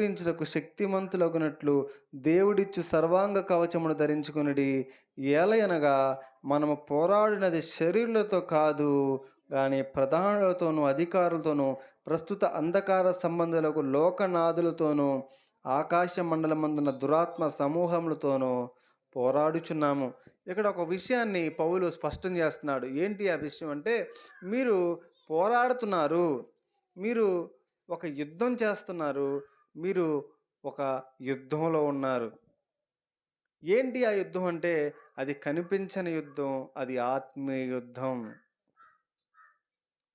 ఎదురించుటకు శక్తిమంతులగునట్లు దేవుడిచ్చు సర్వాంగ కవచమును ధరించుకునుడి. ఏలయనగా మనము పోరాడినది శరీరులతో కాదు కానీ ప్రధానులతోనూ అధికారులతోనూ ప్రస్తుత అంధకార సంబంధాలకు లోకనాథులతోనూ ఆకాశ మండలమందున్న దురాత్మ సమూహములతోనూ పోరాడుచున్నాము. ఇక్కడ ఒక విషయాన్ని పౌలు స్పష్టం చేస్తున్నాడు. ఏంటి ఆ విషయం అంటే మీరు పోరాడుతున్నారు మీరు ఒక యుద్ధం చేస్తున్నారు మీరు ఒక యుద్ధంలో ఉన్నారు. ఏంటి ఆ యుద్ధం అంటే? అది కనిపించని యుద్ధం అది ఆత్మీయ యుద్ధం.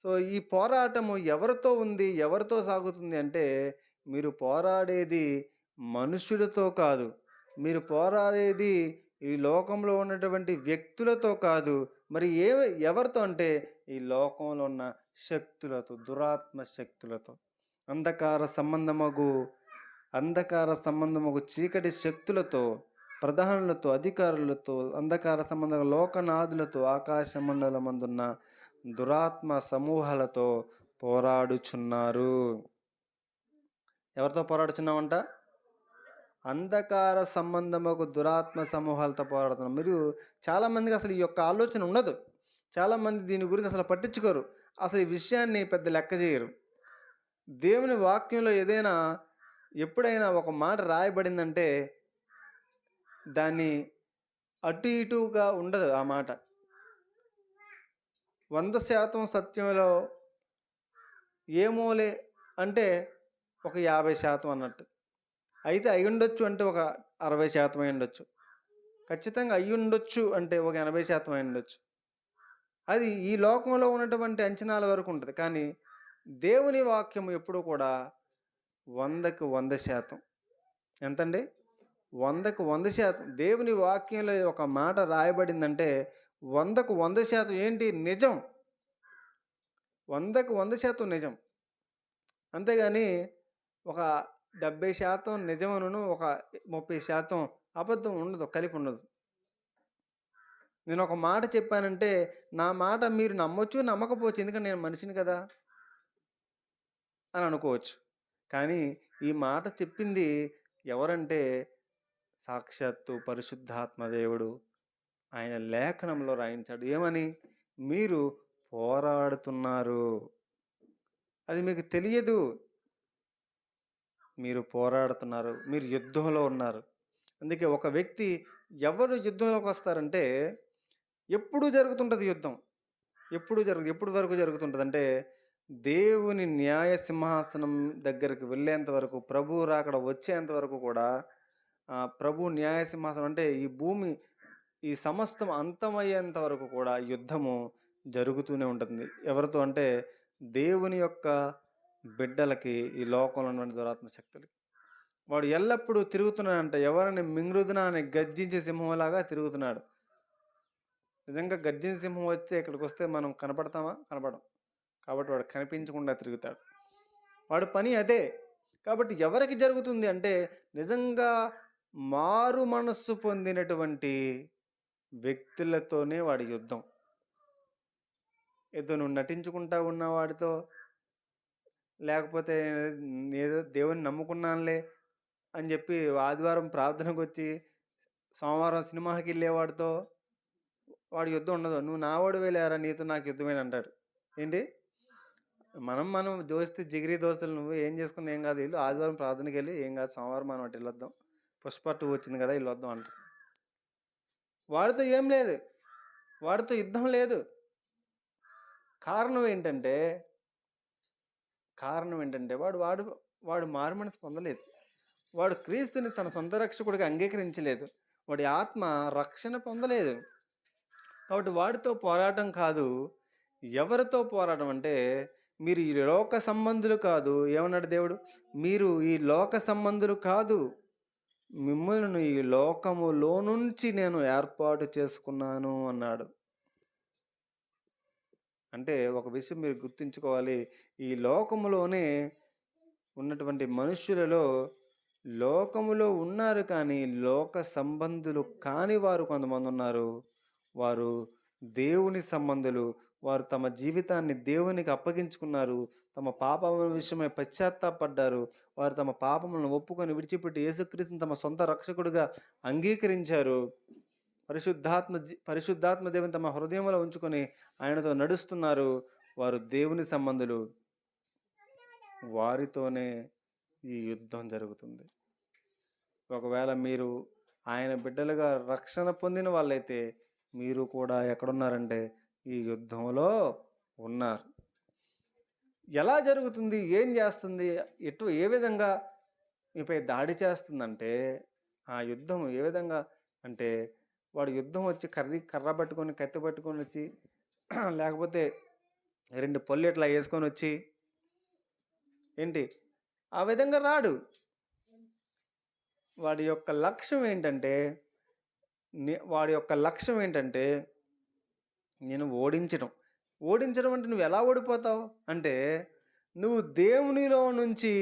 సో ఈ పోరాటము ఎవరితో ఉంది ఎవరితో సాగుతుంది అంటే మీరు పోరాడేది మనుషులతో కాదు. మీరు పోరాడేది ఈ లోకంలో ఉన్నటువంటి వ్యక్తులతో కాదు. మరి ఏ ఎవరితో అంటే ఈ లోకంలో ఉన్న శక్తులతో దురాత్మ శక్తులతో. అంధకార సంబంధమగు అంధకార సంబంధమగు చీకటి శక్తులతో ప్రధానులతో అధికారులతో అంధకార సంబంధ లోకనాథులతో ఆకాశ మండలమందున్న దురాత్మ సమూహాలతో పోరాడుచున్నారు. ఎవరితో పోరాడుచున్నామంట అంధకార సంబంధముకు దురాత్మ సమూహాలతో పోరాడుతున్నాం. మీరు చాలామందికి అసలు ఈ యొక్క ఆలోచన ఉండదు. చాలామంది దీని గురించి అసలు పట్టించుకోరు. అసలు ఈ విషయాన్ని పెద్ద లెక్క చేయరు. దేవుని వాక్యంలో ఏదైనా ఎప్పుడైనా ఒక మాట రాయబడిందంటే దాన్ని అటు ఇటుగా ఉండదు ఆ మాట. వంద శాతం సత్యంలో ఏమోలే అంటే ఒక యాభై శాతం అన్నట్టు. అయితే అయి ఉండొచ్చు అంటే ఒక అరవై శాతం అయి ఉండొచ్చు. ఖచ్చితంగా అయి ఉండొచ్చు అంటే ఒక ఎనభై శాతం అయి ఉండొచ్చు. అది ఈ లోకంలో ఉన్నటువంటి అంచనాల వరకు ఉంటుంది. కానీ దేవుని వాక్యం ఎప్పుడూ కూడా వందకు వంద శాతం. ఎంతండి? వందకు వంద శాతం. దేవుని వాక్యంలో ఒక మాట రాయబడిందంటే వందకు వంద శాతం ఏంటి? నిజం. వందకు వంద శాతం నిజం. అంతేగాని ఒక డెబ్బై శాతం నిజమను ఒక ముప్పై శాతం అబద్ధం ఉండదు కలిపి ఉండదు. నేను ఒక మాట చెప్పానంటే నా మాట మీరు నమ్మొచ్చు నమ్మకపోవచ్చు. ఎందుకంటే నేను మనిషిని కదా. అని అనుకోవచ్చు. కానీ ఈ మాట చెప్పింది ఎవరంటే సాక్షాత్తు పరిశుద్ధాత్మ దేవుడు. ఆయన లేఖనంలో రాయించాడు. ఏమని? మీరు పోరాడుతున్నారు. అది మీకు తెలియదు. మీరు పోరాడుతున్నారు. మీరు యుద్ధంలో ఉన్నారు. అందుకే ఒక వ్యక్తి ఎవరు యుద్ధంలోకి వస్తారంటే ఎప్పుడు జరుగుతుంటుంది యుద్ధం. ఎప్పుడు జరుగు ఎప్పుడు వరకు జరుగుతుంటుంది అంటే దేవుని న్యాయ సింహాసనం దగ్గరికి వెళ్ళేంత వరకు ప్రభు రాకడ వచ్చేంత వరకు కూడా ప్రభు న్యాయ సింహాసనం అంటే ఈ భూమి ఈ సమస్తం అంతమయ్యేంత వరకు కూడా యుద్ధము జరుగుతూనే ఉంటుంది. ఎవరితో అంటే దేవుని యొక్క బిడ్డలకి ఈ లోకంలో ఉన్నటువంటి దురాత్మ శక్తులకి. వాడు ఎల్లప్పుడూ తిరుగుతున్నాడంట ఎవరిని మింగృదునా అని గర్జించే సింహంలాగా తిరుగుతున్నాడు. నిజంగా గర్జించే సింహం వస్తే ఇక్కడికి వస్తే మనం కనపడతామా? కనపడం. కాబట్టి వాడు కనిపించకుండా తిరుగుతాడు. వాడు పని అదే. కాబట్టి ఎవరికి జరుగుతుంది అంటే నిజంగా మారు మనస్సు పొందినటువంటి వ్యక్తులతోనే వాడి యుద్ధం. ఏదో నువ్వు నటించుకుంటా ఉన్న వాడితో లేకపోతే ఏదో దేవుని నమ్ముకున్నానులే అని చెప్పి ఆదివారం ప్రార్థనకు వచ్చి సోమవారం సినిమాకి వెళ్ళేవాడితో వాడి యుద్ధం ఉండదు. నువ్వు నా వాడు వెళ్ళారా నీతో నాకు యుద్ధమేనంటాడు. ఏంటి? మనం మనం దోస్తే జిగిరి దోస్తులు నువ్వు ఏం చేసుకుని ఏం కాదు వీళ్ళు. ఆదివారం ప్రార్థనకి వెళ్ళి. ఏం కాదు సోమవారం మనం అటు వెళ్ళొద్దాం. పుష్ప టూ వచ్చింది కదా వెళ్ళొద్దాం అంట వాడితో ఏం లేదు. వాడితో యుద్ధం లేదు. కారణం ఏంటంటే కారణం ఏంటంటే వాడు వాడు వాడు మారు పొందలేదు. వాడు క్రీస్తుని తన సొంత రక్షకుడిగా అంగీకరించలేదు. వాడి ఆత్మ రక్షణ పొందలేదు. కాబట్టి వాడితో పోరాటం కాదు ఎవరితో పోరాటం అంటే మీరు ఈ లోక సంబంధులు కాదు. ఏమన్నాడు దేవుడు? మీరు ఈ లోక సంబంధులు కాదు. మిమ్మల్ని ఈ లోకములో నుంచి నేను ఏర్పాటు చేసుకున్నాను అన్నాడు. అంటే ఒక విషయం మీరు గుర్తుంచుకోవాలి. ఈ లోకములోనే ఉన్నటువంటి మనుషులలో లోకములో ఉన్నారు కానీ లోక సంబంధులు కాని వారు కొంతమంది ఉన్నారు. వారు దేవుని సంబంధులు వారు తమ జీవితాన్ని దేవునికి అప్పగించుకున్నారు. తమ పాపముల విషయమై పశ్చాత్తాపడ్డారు. వారు తమ పాపములను ఒప్పుకొని విడిచిపెట్టి యేసుక్రీస్తుని తమ సొంత రక్షకుడిగా అంగీకరించారు. పరిశుద్ధాత్మ పరిశుద్ధాత్మ దేవుని తమ హృదయంలో ఉంచుకొని ఆయనతో నడుస్తున్నారు. వారు దేవుని సంబంధులు. వారితోనే ఈ యుద్ధం జరుగుతుంది. ఒకవేళ మీరు ఆయన బిడ్డలుగా రక్షణ పొందిన వాళ్ళైతే మీరు కూడా ఎక్కడున్నారంటే ఈ యుద్ధంలో ఉన్నారు. ఎలా జరుగుతుంది? ఏం చేస్తుంది? ఎటు ఏ విధంగా మీపై దాడి చేస్తుందంటే ఆ యుద్ధం ఏ విధంగా అంటే వాడు యుద్ధం వచ్చి కర్రీ కర్ర పట్టుకొని కత్తి పట్టుకొని వచ్చి లేకపోతే రెండు పళ్ళు ఇట్లా వేసుకొని వచ్చి ఏంటి? ఆ విధంగా రాడు. వాడి యొక్క లక్ష్యం ఏంటంటే నే- వాడి యొక్క లక్ష్యం ఏంటంటే నేను ఓడించడం ఓడించడం అంటే నువ్వు ఎలా ఓడిపోతావు? అంటే నువ్వు దేవునిలో నుంచి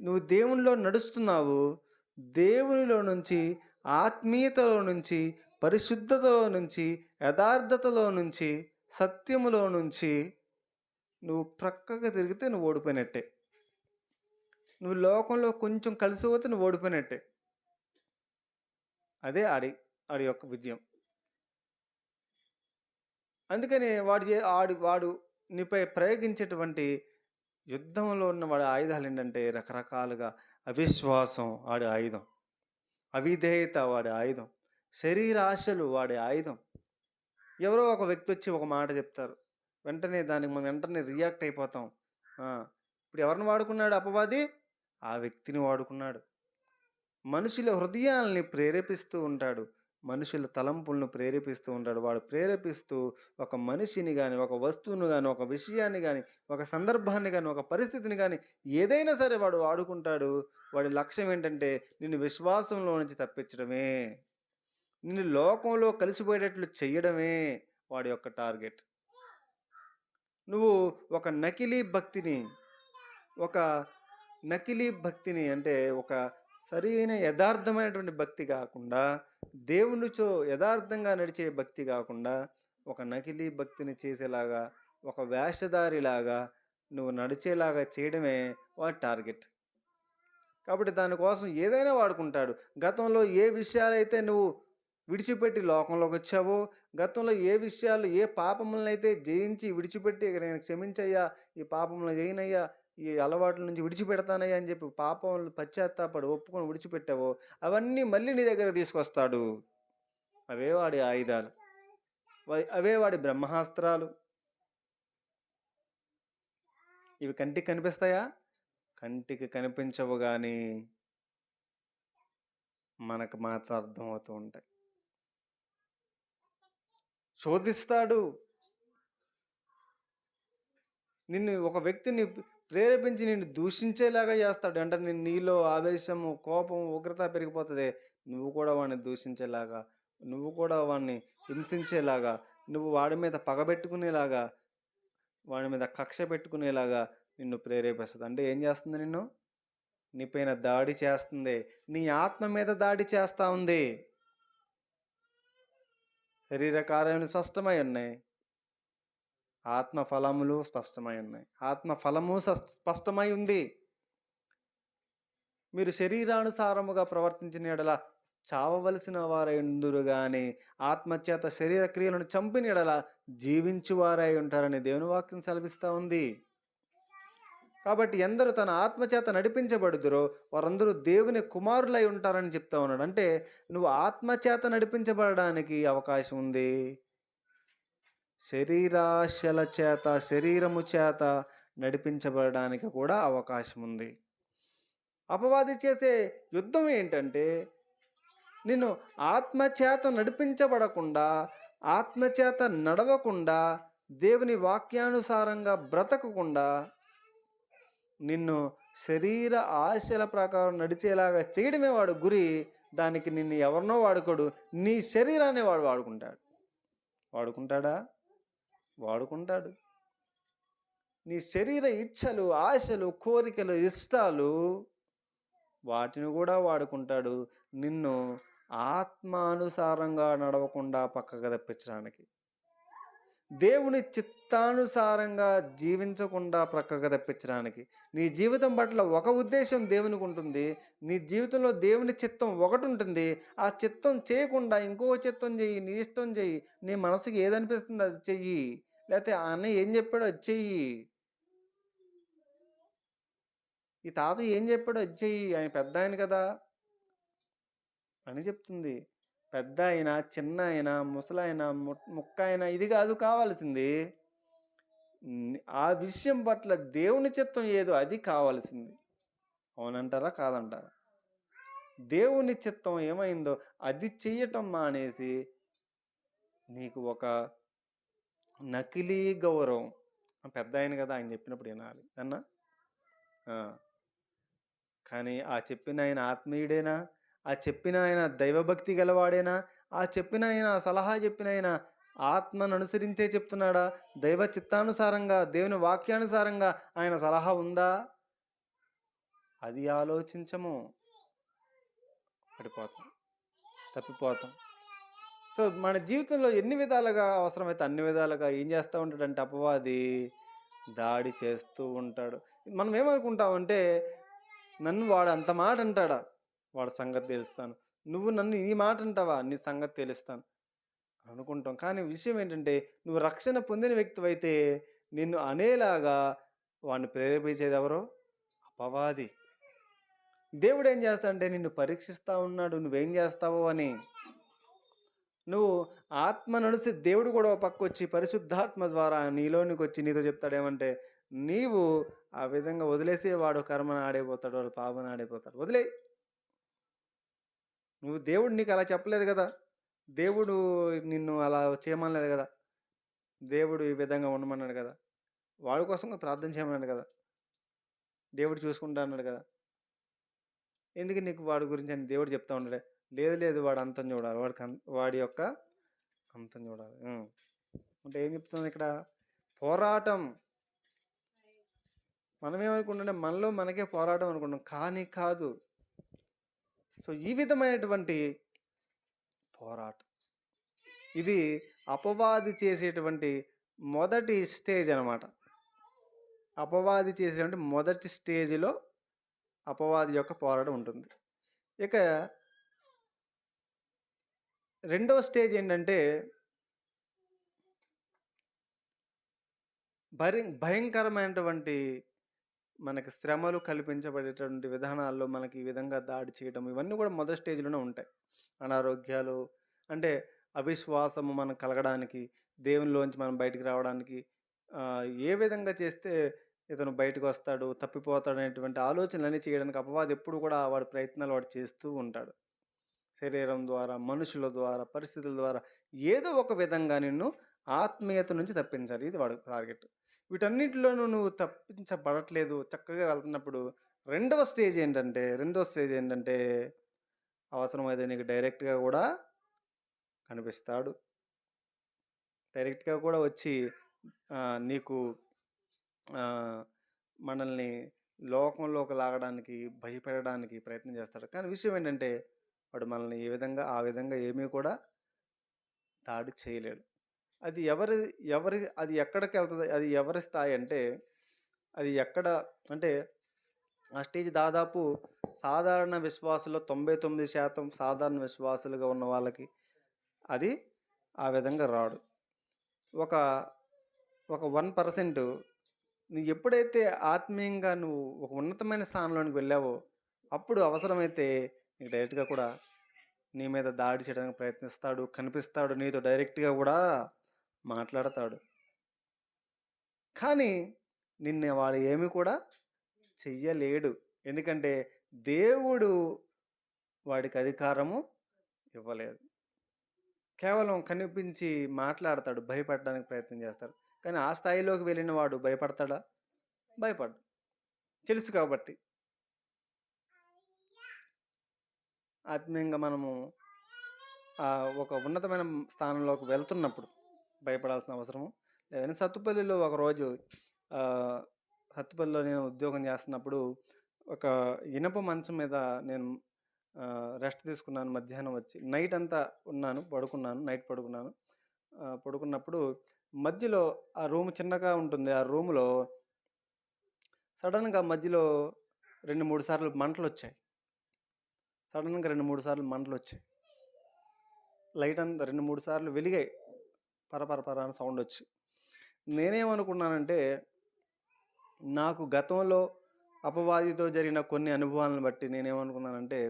నువ్వు దేవునిలో నడుస్తున్నావు. దేవునిలో నుంచి ఆత్మీయతలో నుంచి పరిశుద్ధతలో నుంచి యథార్థతలో నుంచి సత్యములో నుంచి నువ్వు ప్రక్కగా తిరిగితే నువ్వు ఓడిపోయినట్టే. నువ్వు లోకంలో కొంచెం కలిసి పోతే నువ్వు ఓడిపోయినట్టే. అదే ఆడి ఆడి యొక్క విజయం. అందుకని వాడు చే- వాడు నీపై ప్రయోగించేటువంటి యుద్ధంలో ఉన్న వాడి ఆయుధాలు ఏంటంటే రకరకాలుగా అవిశ్వాసం వాడి ఆయుధం అవిధేయత వాడి ఆయుధం శరీరాశలు వాడి ఆయుధం. ఎవరో ఒక వ్యక్తి వచ్చి ఒక మాట చెప్తారు. వెంటనే దానికి మనం వెంటనే రియాక్ట్ అయిపోతాం. ఇప్పుడు ఎవరిని వాడుకున్నాడు అపవాది? ఆ వ్యక్తిని వాడుకున్నాడు. మనుషుల హృదయాల్ని ప్రేరేపిస్తూ ఉంటాడు. మనుషుల తలంపులను ప్రేరేపిస్తూ ఉంటాడు. వాడు ప్రేరేపిస్తూ ఒక మనిషిని కానీ ఒక వస్తువును కానీ ఒక విషయాన్ని కానీ ఒక సందర్భాన్ని కానీ ఒక పరిస్థితిని కానీ ఏదైనా సరే వాడు వాడుకుంటాడు. వాడి లక్ష్యం ఏంటంటే నిన్ను విశ్వాసంలో నుంచి తప్పించడమే. నిన్ను లోకంలో కలిసిపోయేటట్లు చేయడమే వాడి యొక్క టార్గెట్. నువ్వు ఒక నకిలీ భక్తిని ఒక నకిలీ భక్తిని అంటే ఒక సరైన యథార్థమైనటువంటి భక్తి కాకుండా దేవునితో యథార్థంగా నడిచే భక్తి కాకుండా ఒక నకిలీ భక్తిని చేసేలాగా ఒక వేషధారిలాగా నువ్వు నడిచేలాగా చేయడమే వాడి టార్గెట్. కాబట్టి దానికోసం ఏదైనా వాడుకుంటాడు. గతంలో ఏ విషయాలైతే నువ్వు విడిచిపెట్టి లోకంలోకి వచ్చావో గతంలో ఏ విషయాలు ఏ పాపములను అయితే జయించి విడిచిపెట్టి ఇక నేను క్షమించయ్యా ఈ పాపములను జయినయ్యా ఈ అలవాట్ల నుంచి విడిచిపెడతానయ్యా అని చెప్పి పాపం పశ్చాత్తాపడి ఒప్పుకొని విడిచిపెట్టావో అవన్నీ మళ్ళీ నీ దగ్గర తీసుకొస్తాడు. అవే వాడి ఆయుధాలు. అవే వాడి బ్రహ్మాస్త్రాలు. ఇవి కంటికి కనిపిస్తాయా? కంటికి కనిపించవు కానీ మనకు మాత్రం అర్థమవుతూ ఉంటాయి. శోధిస్తాడు. నిన్ను ఒక వ్యక్తిని ప్రేరేపించి నిన్ను దూషించేలాగా చేస్తాడు. అంటే నేను నీలో ఆవేశము కోపం ఉగ్రత పెరిగిపోతుంది. నువ్వు కూడా వాడిని దూషించేలాగా నువ్వు కూడా వాడిని హింసించేలాగా నువ్వు వాడి మీద పగబెట్టుకునేలాగా వాడి మీద కక్ష పెట్టుకునేలాగా నిన్ను ప్రేరేపిస్తుంది. అంటే ఏం చేస్తుంది నిన్ను? నీపైన దాడి చేస్తుంది. నీ ఆత్మ మీద దాడి చేస్తూ ఉంది. శరీర కార్యాలు స్పష్టమై ఉన్నాయి. ఆత్మ ఫలములు స్పష్టమై ఉన్నాయి. ఆత్మ ఫలము సస్- స్పష్టమై ఉంది. మీరు శరీరానుసారముగా ప్రవర్తించిన ఎడల చావవలసిన వారైందురు కానీ ఆత్మచేత శరీర క్రియలను చంపిన ఎడల జీవించువారై ఉంటారని దేవుని వాక్యం సెలవిస్తూ ఉంది. కాబట్టి ఎందరు తన ఆత్మచేత నడిపించబడుదురో వారందరూ దేవుని కుమారులై ఉంటారని చెప్తా ఉన్నాడు. అంటే నువ్వు ఆత్మచేత నడిపించబడడానికి అవకాశం ఉంది. శరీరాశల చేత శరీరము చేత నడిపించబడడానికి కూడా అవకాశం ఉంది అపవాది చేసే యుద్ధం ఏంటంటే నిన్ను ఆత్మచేత నడిపించబడకుండా ఆత్మచేత నడవకుండా దేవుని వాక్యానుసారంగా బ్రతకకుండా నిన్ను శరీర ఆశల ప్రకారం నడిచేలాగా చేయడమే వాడు గురి దానికి నిన్ను ఎవరినో వాడుకోడు నీ శరీరాన్ని వాడు వాడుకుంటాడు. వాడుకుంటాడా? వాడుకుంటాడు. నీ శరీర ఇచ్ఛలు ఆశలు కోరికలు ఇష్టాలు వాటిని కూడా వాడుకుంటాడు. నిన్ను ఆత్మానుసారంగా నడవకుండా పక్కకు తప్పించడానికి. దేవుని చిత్తానుసారంగా జీవించకుండా ప్రక్కకు తప్పించడానికి. నీ జీవితం పట్ల ఒక ఉద్దేశం దేవునికి ఉంటుంది. నీ జీవితంలో దేవుని చిత్తం ఒకటి ఉంటుంది. ఆ చిత్తం చేయకుండా ఇంకో చిత్తం చెయ్యి నీ ఇష్టం చెయ్యి నీ మనసుకి ఏదనిపిస్తుంది అది చెయ్యి. లేకపోతే ఆ అన్నయ్య ఏం చెప్పాడో వచ్చేయి ఈ తాత ఏం చెప్పాడో వచ్చేయి ఆయన పెద్ద ఆయన కదా. అని చెప్తుంది. పెద్ద ఆయన చిన్న ఆయన ముసలాయన ముక్క అయినా ఇది కాదు కావాల్సింది. ఆ విషయం పట్ల దేవుని చిత్తం ఏదో అది కావాల్సింది. అవునంటారా? కాదంటారా? దేవుని చిత్తం ఏమైందో అది చెయ్యటం మానేసి నీకు ఒక నకిలీ గౌరవం. పెద్ద ఆయన కదా ఆయన చెప్పినప్పుడు వినాలి. అన్నా? కానీ ఆ చెప్పిన ఆయన ఆత్మీయుడేనా? ఆ చెప్పిన ఆయన దైవభక్తి గలవాడేనా? ఆ చెప్పిన ఆయన ఆ సలహా చెప్పిన ఆయన ఆత్మను అనుసరించే చెప్తున్నాడా? దైవ చిత్తానుసారంగా దేవుని వాక్యానుసారంగా ఆయన సలహా ఉందా? అది ఆలోచించము. పడిపోతాం. తప్పిపోతాం. సో మన జీవితంలో ఎన్ని విధాలుగా అవసరమైతే అన్ని విధాలుగా ఏం చేస్తూ ఉంటాడంటే అపవాది దాడి చేస్తూ ఉంటాడు. మనం ఏమనుకుంటామంటే నన్ను వాడు అంత మాట అంటాడా? వాడి సంగతి తెలుస్తాను. నువ్వు నన్ను ఈ మాట అంటావా? నీ సంగతి తెలుస్తాను. అనుకుంటాం. కానీ విషయం ఏంటంటే నువ్వు రక్షణ పొందిన వ్యక్తివైతే నిన్ను అనేలాగా వాడిని ప్రేరేపించేది ఎవరో? అపవాది. దేవుడు ఏం చేస్తాడంటే నిన్ను పరీక్షిస్తూ ఉన్నాడు. నువ్వేం చేస్తావో అని నువ్వు ఆత్మ నడిసి దేవుడు కూడా పక్క వచ్చి పరిశుద్ధాత్మ ద్వారా నీలోనికి వచ్చి నీతో చెప్తాడేమంటే నీవు ఆ విధంగా వదిలేసే వాడు కర్మను ఆడైపోతాడు వాడు పాపను ఆడైపోతాడు. వదిలే. నువ్వు దేవుడు నీకు అలా చెప్పలేదు కదా. దేవుడు నిన్ను అలా చేయమనలేదు కదా. దేవుడు ఈ విధంగా ఉండమన్నాడు కదా. వాడి కోసం ప్రార్థన చేయమన్నాడు కదా. దేవుడు చూసుకుంటా అన్నాడు కదా. ఎందుకు నీకు వాడి గురించి అని దేవుడు చెప్తా ఉన్నాడే? లేదు లేదు వాడు అంతం చూడాలి. వాడికి వాడి యొక్క అంతం చూడాలి. అంటే ఏం చెప్తుంది ఇక్కడ? పోరాటం. మనం ఏమనుకుంటుంటే మనలో మనకే పోరాటం అనుకుంటాం కానీ కాదు. సో ఈ విధమైనటువంటి పోరాటం. ఇది అపవాది చేసేటువంటి మొదటి స్టేజ్ అనమాట అపవాది చేసేటువంటి మొదటి స్టేజ్లో అపవాది యొక్క పోరాటం ఉంటుంది. ఇక రెండవ స్టేజ్ ఏంటంటే భరి భయంకరమైనటువంటి మనకి శ్రమలు కల్పించబడేటువంటి విధానాల్లో మనకి ఈ విధంగా దాడి చేయడం ఇవన్నీ కూడా మొదటి స్టేజ్లోనే ఉంటాయి. అనారోగ్యాలు అంటే అవిశ్వాసము మనకు కలగడానికి దేవునిలోంచి మనం బయటికి రావడానికి ఏ విధంగా చేస్తే ఇతను బయటకు వస్తాడు తప్పిపోతాడు అనేటువంటి ఆలోచనలన్నీ చేయడానికి అపవాది ఎప్పుడు కూడా వాడి ప్రయత్నాలు వాడు చేస్తూ ఉంటాడు. శరీరం ద్వారా మనుషుల ద్వారా పరిస్థితుల ద్వారా ఏదో ఒక విధంగా నిన్ను ఆత్మీయత నుంచి తప్పించాలి. ఇది వాడు టార్గెట్. వీటన్నిటిలోనూ నువ్వు తప్పించబడట్లేదు. చక్కగా వెళ్తున్నప్పుడు రెండవ స్టేజ్ ఏంటంటే రెండవ స్టేజ్ ఏంటంటే అవసరమైతే నీకు డైరెక్ట్గా కూడా కనిపిస్తాడు. డైరెక్ట్గా కూడా వచ్చి నీకు మనల్ని లోకంలోకి లాగడానికి భయపెట్టడానికి ప్రయత్నం చేస్తాడు. కానీ విషయం ఏంటంటే వాడు మనల్ని ఏ విధంగా ఆ విధంగా ఏమీ కూడా దాడి చేయలేడు. అది ఎవరి ఎవరి అది ఎక్కడికి వెళ్తుంది అది ఎవరి స్థాయి అంటే అది ఎక్కడ అంటే ఆ స్టేజ్ దాదాపు సాధారణ విశ్వాసులో తొంభై తొమ్మిది శాతం సాధారణ విశ్వాసులుగా ఉన్న వాళ్ళకి అది ఆ విధంగా రాడు. ఒక ఒక వన్ పర్సెంట్ నువ్వు ఎప్పుడైతే ఆత్మీయంగా నువ్వు ఒక ఉన్నతమైన స్థానంలోనికి వెళ్ళావో అప్పుడు అవసరమైతే నీకు డైరెక్ట్గా కూడా నీ మీద దాడి చేయడానికి ప్రయత్నిస్తాడు కనిపిస్తాడు నీతో డైరెక్ట్గా కూడా మాట్లాడతాడు. కానీ నిన్ను వాడు ఏమి కూడా చెయ్యలేడు. ఎందుకంటే దేవుడు వాడికి అధికారము ఇవ్వలేదు. కేవలం కనిపించి మాట్లాడతాడు భయపడడానికి ప్రయత్నం చేస్తాడు. కానీ ఆ స్థాయిలోకి వెళ్ళిన వాడు భయపడతాడా? భయపడు తెలుసు కాబట్టి. ఆత్మీయంగా మనము ఒక ఉన్నతమైన స్థానంలోకి వెళ్తున్నప్పుడు భయపడాల్సిన అవసరము. లేదని సత్తుపల్లిలో ఒకరోజు సత్తుపల్లిలో నేను ఉద్యోగం చేస్తున్నప్పుడు ఒక ఇనప మంచం మీద నేను రెస్ట్ తీసుకున్నాను. మధ్యాహ్నం వచ్చి నైట్ అంతా ఉన్నాను పడుకున్నాను నైట్ పడుకున్నాను. పడుకున్నప్పుడు మధ్యలో ఆ రూమ్ చిన్నగా ఉంటుంది. ఆ రూమ్‌లో సడన్గా మధ్యలో 2, 3 సార్లు మంటలు వచ్చాయి సడన్గా రెండు మూడు సార్లు మంటలు వచ్చాయి లైట్ అంతా 2, 3 సార్లు వెలిగాయి. పరపరపర అని సౌండ్ వచ్చి నేనేమనుకున్నానంటే నాకు గతంలో అపవాదితో జరిగిన కొన్ని అనుభవాలను బట్టి నేనేమనుకున్నానంటే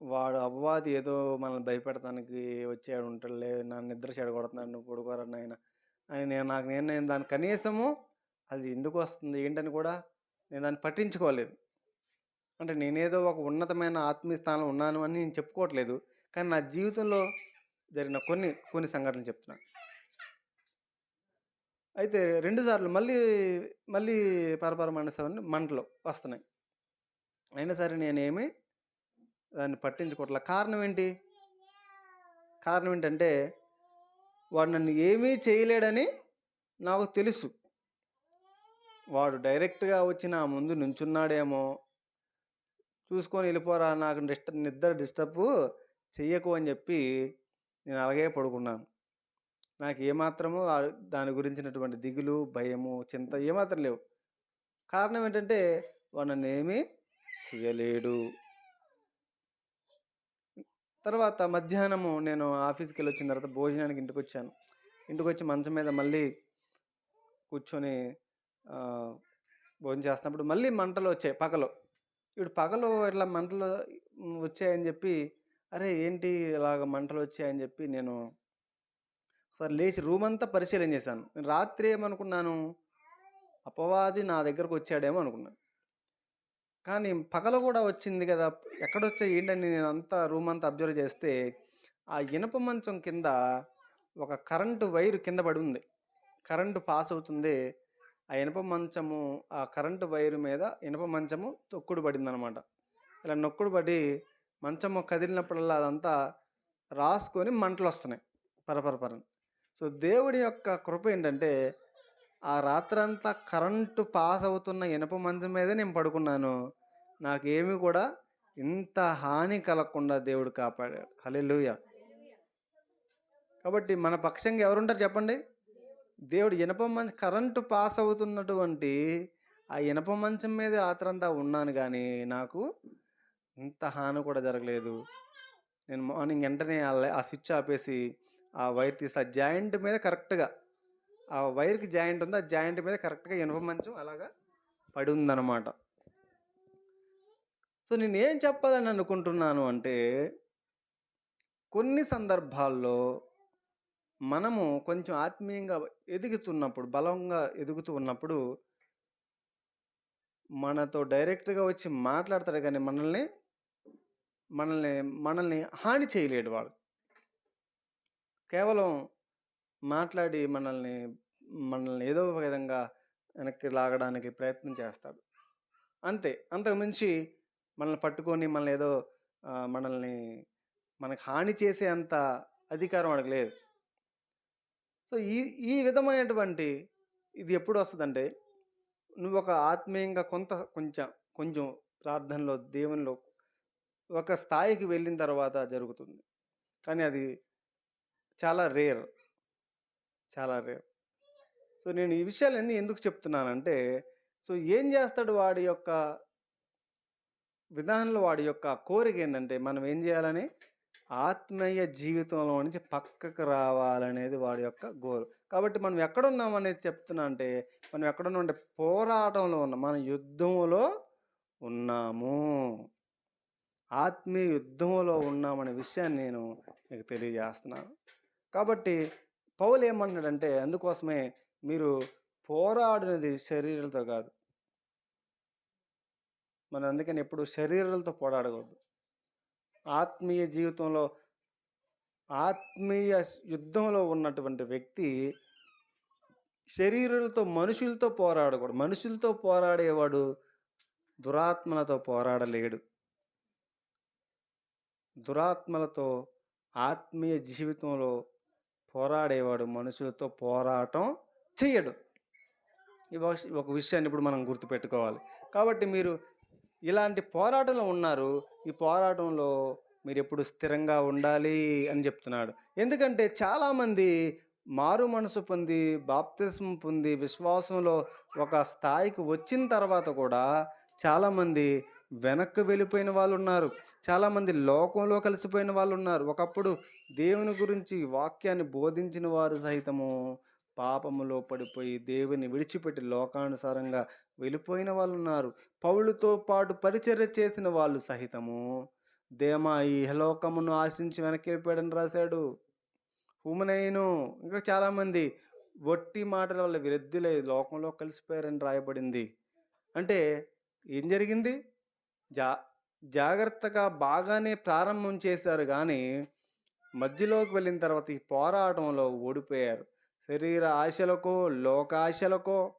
వాడు అపవాది ఏదో మనల్ని భయపెడతానికి వచ్చాడు ఉంటాడులే. నా నిద్ర చెడగొడుతున్నాడు. నువ్వు పడుకోరా అని నేను నాకు నేను దాని కనీసము అది ఎందుకు వస్తుంది ఏంటని కూడా నేను దాన్ని పట్టించుకోలేదు. అంటే నేనేదో ఒక ఉన్నతమైన ఆత్మీయ స్థానంలో ఉన్నాను అని నేను చెప్పుకోవట్లేదు. కానీ నా జీవితంలో జరిగిన కొన్ని కొన్ని సంఘటనలు చెప్తున్నాను అయితే రెండుసార్లు మళ్ళీ మళ్ళీ పరపరమైన మండేసేవాడిని మంటలు వస్తున్నాయి. అయినా సరే నేనేమి దాన్ని పట్టించుకోవట్ల. కారణం ఏంటి? కారణం ఏంటంటే వాడు నన్ను ఏమీ చేయలేడని నాకు తెలుసు. వాడు డైరెక్ట్‌గా వచ్చి నా ముందు నుంచున్నాడేమో చూసుకొని వెళ్ళిపోరా నాకు డిస్ట నిద్ర డిస్టర్బు చెయ్యకు అని చెప్పి నేను అలాగే పడుకున్నాను. నాకు ఏమాత్రము దాని గురించినటువంటి దిగులు, భయము, చింత ఏమాత్రం లేవు. కారణం ఏంటంటే వాడు ఏమీ చేయలేడు. తర్వాత మధ్యాహ్నము నేను ఆఫీస్కి వెళ్ళి వచ్చిన తర్వాత భోజనానికి ఇంటికొచ్చాను. ఇంటికొచ్చి మంచం మీద మళ్ళీ కూర్చొని భోజనం చేస్తున్నప్పుడు మళ్ళీ మంటలు వచ్చాయి పగలు. ఇప్పుడు పగలు ఇట్లా మంటలు వచ్చాయని చెప్పి అరే! ఏంటి ఇలాగ మంటలొచ్చాయని చెప్పి నేను ఒకసారి లేచి రూమ్ అంతా పరిశీలన చేశాను. నేను రాత్రి ఏమనుకున్నాను అపవాది నా దగ్గరకు వచ్చాడేమో అనుకున్నాను. కానీ పగలు కూడా వచ్చింది కదా! ఎక్కడొచ్చాయి ఏంటని నేను అంతా రూమ్ అంతా అబ్జర్వ్ చేస్తే ఆ ఇనప మంచం కింద ఒక కరెంటు వైర్ కింద పడి ఉంది. కరెంటు పాస్ అవుతుంది. ఆ ఇనప మంచము ఆ కరెంటు వైరు మీద ఇనప మంచము తొక్కుడు పడిందనమాట. ఇలా నొక్కుడు పడి మంచము కదిలినప్పుడల్లా అదంతా రాసుకొని మంటలు వస్తున్నాయి పరని. సో, దేవుడి యొక్క కృప ఏంటంటే ఆ రాత్రంతా కరెంటు పాస్ అవుతున్న ఇనప మంచం మీదే నేను పడుకున్నాను. నాకేమి కూడా ఇంత హాని కలగకుండా దేవుడు కాపాడాడు. హలే కాబట్టి మన పక్షంగా ఎవరుంటారు చెప్పండి? దేవుడు ఇనప మంచం కరెంటు పాస్ అవుతున్నటువంటి ఆ ఇనప మంచం మీద రాత్రంతా ఉన్నాను కానీ నాకు ఇంత హాని కూడా జరగలేదు. నేను మార్నింగ్ వెంటనే ఆ ఆ స్విచ్ ఆపేసి ఆ వైర్ తీసి ఆ జాయింట్ మీద కరెక్ట్‌గా ఆ వైర్‌కి జాయింట్ ఉంది. ఆ జాయింట్ మీద కరెక్ట్‌గా ఇనుప మంచం అలాగా పడి ఉందనమాట. సో, నేనేం చెప్పాలని అనుకుంటున్నాను అంటే కొన్ని సందర్భాల్లో మనము కొంచెం ఆత్మీయంగా ఎదుగుతున్నప్పుడు, బలంగా ఎదుగుతూ ఉన్నప్పుడు మనతో డైరెక్ట్‌గా వచ్చి మాట్లాడతాడు కానీ మనల్ని మనల్ని మనల్ని హాని చేయలేడు వాడు. కేవలం మాట్లాడి మనల్ని మనల్ని ఏదో ఒక విధంగా వెనక్కి లాగడానికి ప్రయత్నం చేస్తాడు. అంతే. అంతకుమించి మనల్ని పట్టుకొని మనల్ని ఏదో మనల్ని మనకు హాని చేసే అంత అధికారం వాడికి లేదు. సో, ఈ ఈ విధమైనటువంటి ఇది ఎప్పుడు వస్తుందంటే నువ్వు ఒక ఆత్మీయంగా కొంత కొంచెం కొంచెం ప్రార్థనలో, దేవునిలో ఒక స్థాయికి వెళ్ళిన తర్వాత జరుగుతుంది. కానీ అది చాలా రేర్. చాలా రేర్. సో, నేను ఈ విషయాలన్నీ ఎందుకు చెప్తున్నానంటే సో, ఏం చేస్తాడు వాడి యొక్క విధానంలో వాడి యొక్క కోరిక ఏంటంటే మనం ఏం చేయాలని ఆత్మీయ జీవితంలో నుంచి పక్కకు రావాలనేది వాడి యొక్క గోల్. కాబట్టి మనం ఎక్కడున్నాం అనేది చెప్తున్నా అంటే మనం ఎక్కడున్నామంటే పోరాటంలో ఉన్నాం. మనం యుద్ధంలో ఉన్నాము. ఆత్మీయ యుద్ధంలో ఉన్నామనే విషయాన్ని నేను మీకు తెలియజేస్తున్నాను. కాబట్టి పౌలు ఏమన్నాడంటే అందుకోసమే మీరు పోరాడినది శరీరాలతో కాదు. మనం అందుకని ఎప్పుడు శరీరాలతో పోరాడకూడదు. ఆత్మీయ జీవితంలో ఆత్మీయ యుద్ధంలో ఉన్నటువంటి వ్యక్తి శరీరాలతో మనుషులతో పోరాడకూడదు. మనుషులతో పోరాడేవాడు దురాత్మలతో పోరాడలేడు. దురాత్మలతో ఆత్మీయ జీవితంలో పోరాడేవాడు మనుషులతో పోరాటం చేయడు ఈ ఒక విషయాన్ని ఇప్పుడు మనం గుర్తుపెట్టుకోవాలి. కాబట్టి మీరు ఇలాంటి పోరాటంలో ఉన్నారు. ఈ పోరాటంలో మీరు ఎప్పుడు స్థిరంగా ఉండాలి అని చెప్తున్నాడు. ఎందుకంటే చాలామంది మారు మనసు పొంది బాప్తిజం పొంది విశ్వాసంలో ఒక స్థాయికి వచ్చిన తర్వాత కూడా చాలామంది వెనక్కి వెళ్ళిపోయిన వాళ్ళు ఉన్నారు చాలామంది లోకంలో కలిసిపోయిన వాళ్ళు ఉన్నారు ఒకప్పుడు దేవుని గురించి వాక్యాన్ని బోధించిన వారు సహితము పాపములో పడిపోయి దేవుని విడిచిపెట్టి లోకానుసారంగా వెళ్ళిపోయిన వాళ్ళు ఉన్నారు పౌలుతో పాటు పరిచర్య చేసిన వాళ్ళు సహితము. దేమా ఈ లోకమును ఆశించి వెనక్కి వెళ్ళిపోయాడని రాశాడు. హుమనైను ఇంకా చాలామంది వట్టి మాటల వల్ల విరుద్ధులై లోకంలో కలిసిపోయారని రాయబడింది. అంటే ఏం జరిగింది? జా జాగ్రత్తగా బాగానే ప్రారంభం చేశారు కానీ మధ్యలోకి వెళ్ళిన తర్వాత ఈ పోరాటంలో ఓడిపోయారు. శరీర ఆశలకో లోకాశలకో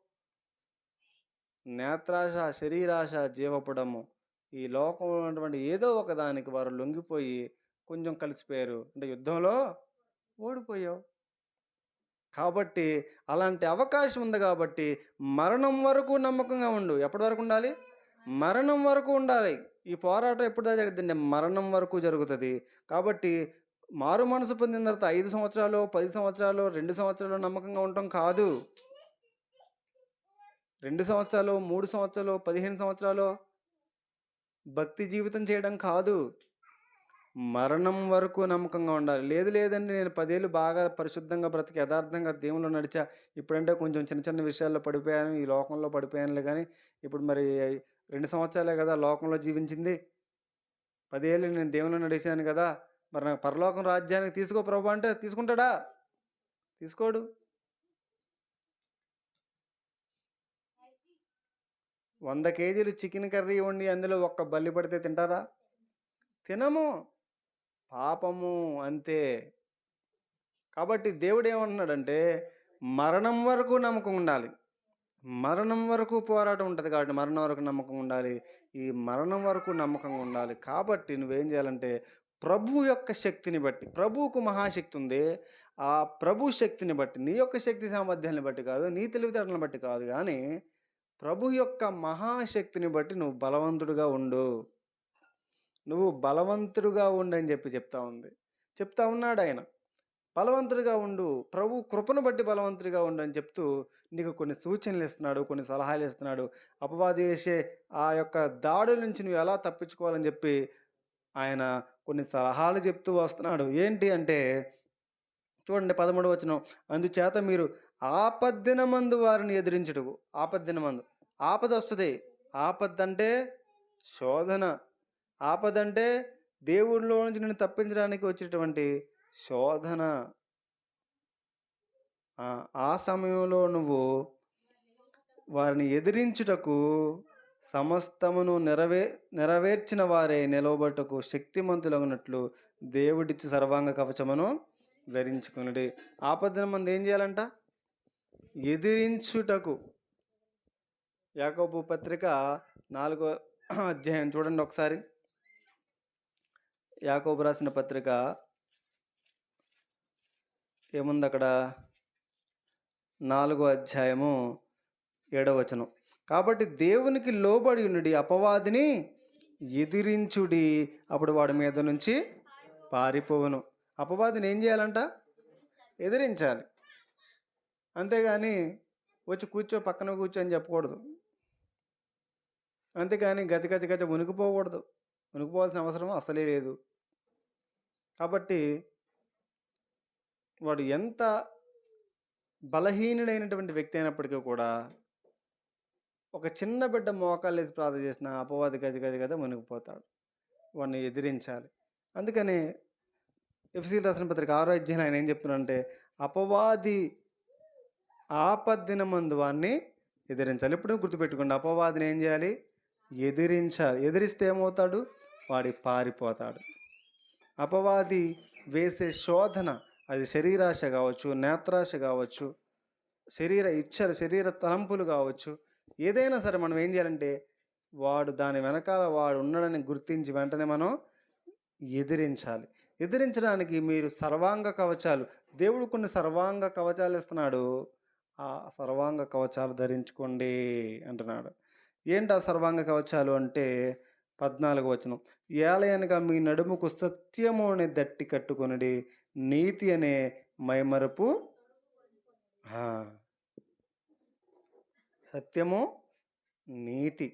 నేత్రాశ శరీరాశ జీవపడము. ఈ లోకం ఉన్నటువంటి ఏదో ఒక దానికి వారు లొంగిపోయి కొంచెం కలిసిపోయారు. అంటే యుద్ధంలో ఓడిపోయావు. కాబట్టి అలాంటి అవకాశం ఉంది కాబట్టి మరణం వరకు నమ్మకంగా ఉండు. ఎప్పటి వరకు ఉండాలి? మరణం వరకు ఉండాలి. ఈ పోరాటం ఎప్పుడు జరుగుతుంది మరణం వరకు జరుగుతుంది. కాబట్టి మారు మనసు పొందిన తర్వాత ఐదు సంవత్సరాలు పది సంవత్సరాలు రెండు సంవత్సరాలు నమ్మకంగా ఉండటం కాదు. రెండు సంవత్సరాలు మూడు సంవత్సరాలు పదిహేను సంవత్సరాలు భక్తి జీవితం చేయడం కాదు. మరణం వరకు నమ్మకంగా ఉండాలి. లేదు లేదండి నేను పదేళ్ళు బాగా పరిశుద్ధంగా బ్రతికి యథార్థంగా దేవుళ్ళు నడిచా. ఇప్పుడంటే కొంచెం చిన్న చిన్న విషయాల్లో పడిపోయాను. ఈ లోకంలో పడిపోయానులే కానీ ఇప్పుడు మరి రెండు సంవత్సరాలే కదా లోకంలో జీవించింది. పదేళ్ళు నేను దేవుళ్ళు నడిచాను కదా. మరి నాకు పరలోకం రాజ్యానికి తీసుకో ప్రభు అంటే తీసుకుంటాడా? తీసుకోడు. వంద కేజీలు చికెన్ కర్రీ వండి అందులో ఒక్క బల్లి పడితే తింటారా? తినము. పాపము అంతే. కాబట్టి దేవుడు ఏమంటున్నాడంటే మరణం వరకు నమ్మకం ఉండాలి. మరణం వరకు పోరాటం ఉంటుంది కాబట్టి మరణం వరకు నమ్మకం ఉండాలి. ఈ మరణం వరకు నమ్మకంగా ఉండాలి. కాబట్టి నువ్వేం చేయాలంటే ప్రభు యొక్క శక్తిని బట్టి ప్రభువుకు మహాశక్తి ఉంది ఆ ప్రభు శక్తిని బట్టి నీ యొక్క శక్తి సామర్థ్యాన్ని బట్టి కాదు నీ తెలివితేటలను బట్టి కాదు కానీ ప్రభు యొక్క మహాశక్తిని బట్టి నువ్వు బలవంతుడుగా ఉండు. నువ్వు బలవంతుడుగా ఉండు అని చెప్పి చెప్తా ఉంది. చెప్తా ఉన్నాడు ఆయన. బలవంతుడిగా ఉండు ప్రభు కృపను బట్టి బలవంతుడిగా ఉండు అని చెప్తూ నీకు కొన్ని సూచనలు ఇస్తున్నాడు కొన్ని సలహాలు ఇస్తున్నాడు. అపవాది చేసే ఆ యొక్క దాడుల నుంచి నువ్వు ఎలా తప్పించుకోవాలని చెప్పి ఆయన కొన్ని సలహాలు చెప్తూ వస్తున్నాడు. ఏంటి అంటే చూడండి పదమూడు వచనం. అందుచేత మీరు ఆపద్దిన మందు వారిని ఎదిరించుటకు ఆపద్దిన మందు ఆపద వస్తుంది ఆపద అంటే శోధన. ఆపద అంటే దేవుడిలో నుంచి నేను తప్పించడానికి వచ్చేటువంటి శోధన. ఆ సమయంలో నువ్వు వారిని ఎదిరించుటకు సమస్తమును నెరవే నెరవేర్చిన వారే నిలవబట్టుకు శక్తిమంతులగినట్లు దేవుడిచ్చి సర్వాంగ కవచమును ధరించుకునుడి. ఆపదన మంది ఏం చేయాలంట? ఎదిరించుటకు. యాకోబు పత్రిక నాలుగో అధ్యాయం చూడండి ఒకసారి. యాకోబు రాసిన పత్రిక ఏముంది అక్కడ నాలుగో అధ్యాయము ఏడవచనం. కాబట్టి దేవునికి లోబడి ఉండి అపవాదిని ఎదిరించుడి. అప్పుడు వాడి మీద నుంచి పారిపోవును. అపవాదిని ఏం చేయాలంట? ఎదిరించాలి. అంతేగాని వచ్చి కూర్చో పక్కన కూర్చో అని చెప్పకూడదు. అంతేగాని గజ గజ గజ ఉనికిపోకూడదు ఉనికిపోవాల్సిన అవసరం అసలే లేదు. కాబట్టి వాడు ఎంత బలహీనుడైనటువంటి వ్యక్తి అయినప్పటికీ కూడా ఒక చిన్న బిడ్డ మోకాలేసి ప్రార్థన చేసిన అపవాది గజ గజ గజ మునిగిపోతాడు. వాడిని ఎదిరించాలి. అందుకని ఎఫ్సీ రాసిన పత్రిక ఆరోగ్యం ఆయన ఏం చెప్తున్నారంటే అపవాది ఆపద్దిన మందు వాడిని ఎదిరించాలి. ఎప్పుడు గుర్తుపెట్టుకోండి అపవాదిని ఏం చేయాలి? ఎదిరించాలి. ఎదిరిస్తే ఏమవుతాడు? వాడి పారిపోతాడు. అపవాది వేసే శోధన అది శరీరాశ కావచ్చు నేత్రాశ కావచ్చు శరీర ఇచ్చలు శరీర తలంపులు కావచ్చు ఏదైనా సరే మనం ఏం చేయాలంటే వాడు దాని వెనకాల వాడు ఉన్నాడని గుర్తించి వెంటనే మనం ఎదిరించాలి. ఎదిరించడానికి మీరు సర్వాంగ కవచాలు దేవుడు కొన్ని సర్వాంగ కవచాలు ఇస్తున్నాడు. ఆ సర్వాంగ కవచాలు ధరించుకోండి అంటున్నాడు. ఏంటి ఆ సర్వాంగ కవచాలు అంటే 14 వచనం. ఏలయనగా మీ నడుముకు సత్యము అనే దట్టి కట్టుకొనిడి నీతి అనే మైమరపు. సత్యము, నీతి.